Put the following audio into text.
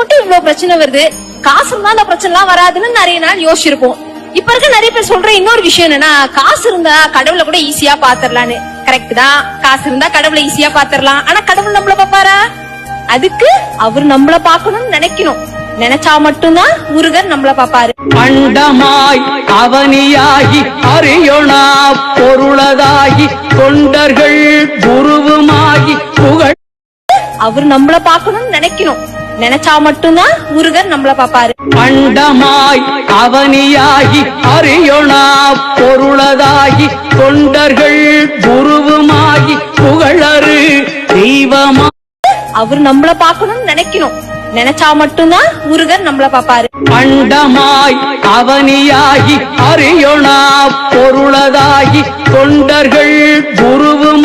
மட்டும் இவ்வளவு பிரச்சனை வருது? காசு இருந்தா அந்த பிரச்சனை எல்லாம் வராதுன்னு நிறைய நாள் யோசிச்சிருப்போம். இப்ப இருக்க நிறைய பேர் சொல்ற இன்னொரு விஷயம் என்னன்னா காசு இருந்தா கடவுளை கூட ஈஸியா பாத்திரலான்னு. கரெக்ட் தான். காசு இருந்தா கடவுளை ஈஸியா பாத்திரலாம். ஆனா கடவுள் நம்மள பாப்பாரா அதுக்கு அவர் நம்மள பாக்கணும்னு நினைக்கணும். நினைச்சா மட்டும்தான் முருகன் நம்மள பாப்பாரு அண்டமாய் அவனியாகி அரியொணா பொருளதாகி தொண்டர்கள் குருவுமாகி புகழ் அவர் நம்மள பாக்கணும்னு நினைக்கணும். நினைச்சா மட்டும்தான் முருகன் நம்மள பாப்பாரு அண்டமாய் அவனியாகி அரியொணா பொருளதாகி தொண்டர்கள் குருவுமாகி புகழரு தெய்வமா அவர் நம்மள பாக்கணும்னு நினைக்கணும். நினைச்சா மட்டும்தான் முருகன் நம்மள பாப்பாரு அண்டமாய் அவனியாகி அரியொணா பொருளதாகி தொண்டர்கள் குருவுமாகி